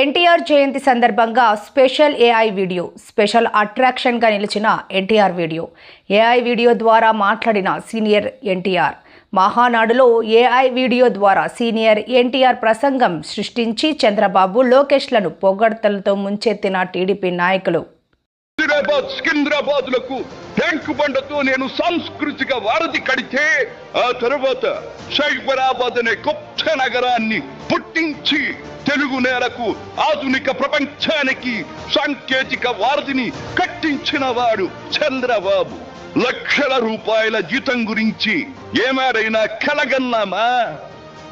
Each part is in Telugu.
ఎన్టీఆర్ జయంతి సందర్భంగా స్పెషల్ ఏఐ వీడియో స్పెషల్ అట్రాక్షన్గా నిలిచిన ఎన్టీఆర్ వీడియో. ఏఐ వీడియో ద్వారా మాట్లాడిన సీనియర్ ఎన్టీఆర్. మహానాడులో ఏఐ వీడియో ద్వారా సీనియర్ ఎన్టీఆర్ ప్రసంగం సృష్టించి చంద్రబాబు లోకేష్లను పొగడ్తలతో ముంచెత్తిన టీడీపీ నాయకులు. హైదరాబాద్ సికింద్రాబాద్లకు బండతో నేను సాంస్కృతిక వారధి కడితే ఆ తర్వాత సైబరాబాద్ అనే కొత్త నగరాన్ని పుట్టించి తెలుగు నేలకు ఆధునిక ప్రపంచానికి సాంకేతిక వారధిని కట్టించిన వాడు చంద్రబాబు. లక్షల రూపాయల జీతం గురించి ఏమారైనా కలగన్నామా?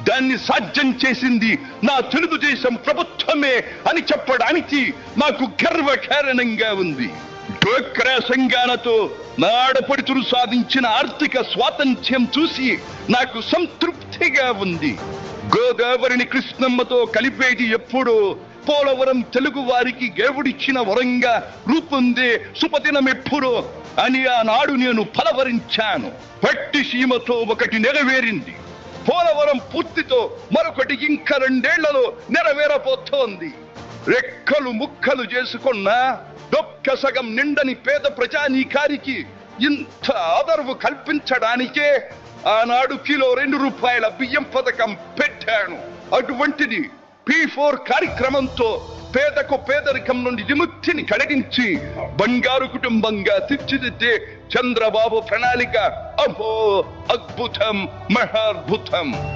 దాన్ని సాధ్యం చేసింది నా తెలుగుదేశం ప్రభుత్వమే అని చెప్పడానికి నాకు గర్వకారణంగా ఉంది. డోక్రా సంఘాలతో నా ఆడపడుచులు సాధించిన ఆర్థిక స్వాతంత్ర్యం చూసి నాకు సంతృప్తిగా ఉంది. గోదావరిని కృష్ణమ్మతో కలిపేది ఎప్పుడో పోలవరం తెలుగు వారికి దేవుడిచ్చిన వరంగా రూపొందే శుభదినం అని ఆనాడు నేను ఫలవరించాను పట్టి సీమతో ఒకటి నెరవేరింది. పోలవరం పూర్తితో మరొకటి ఇంకా రెండేళ్ళలో నెరవేరబోతోంది. రెక్కలు ముక్కలు చేసుకున్న డొక్క సగం నిండని పేద ప్రజానీకారికి ఇంత ఆదరవు కల్పించడానికే ఆనాడు కిలో రెండు రూపాయల బియ్యం పథకం పెట్టాను. అటువంటిది పి ఫోర్ కార్యక్రమంతో పేదకు పేదరికం నుండి విముక్తిని కలిగించి బంగారు కుటుంబంగా తీర్చిదిద్దే చంద్రబాబు ప్రణాళిక. అహో అద్భుతం మహాద్భుతం.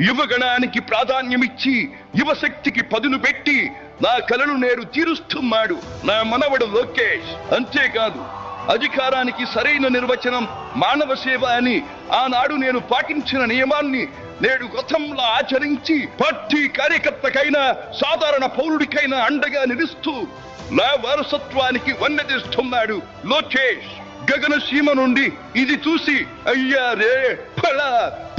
యువగణానికి ప్రాధాన్యమిచ్చి యువశక్తికి పదును పెట్టి నా కలను నేడు తీరుస్తున్నాడు నా మనవడు లోకేష్. అంతేకాదు అధికారానికి సరైన నిర్వచనం మానవ సేవ అని ఆనాడు నేను పాటించిన నియమాన్ని నేడు గతంలో ఆచరించి పార్టీ కార్యకర్తకైనా సాధారణ పౌరుడికైనా అండగా నిలుస్తూ నా వారసత్వానికి వన్నెదిస్తున్నాడు లోకేష్. గగన సీమ నుండి ఇది చూసి అయ్యా రే ఫలా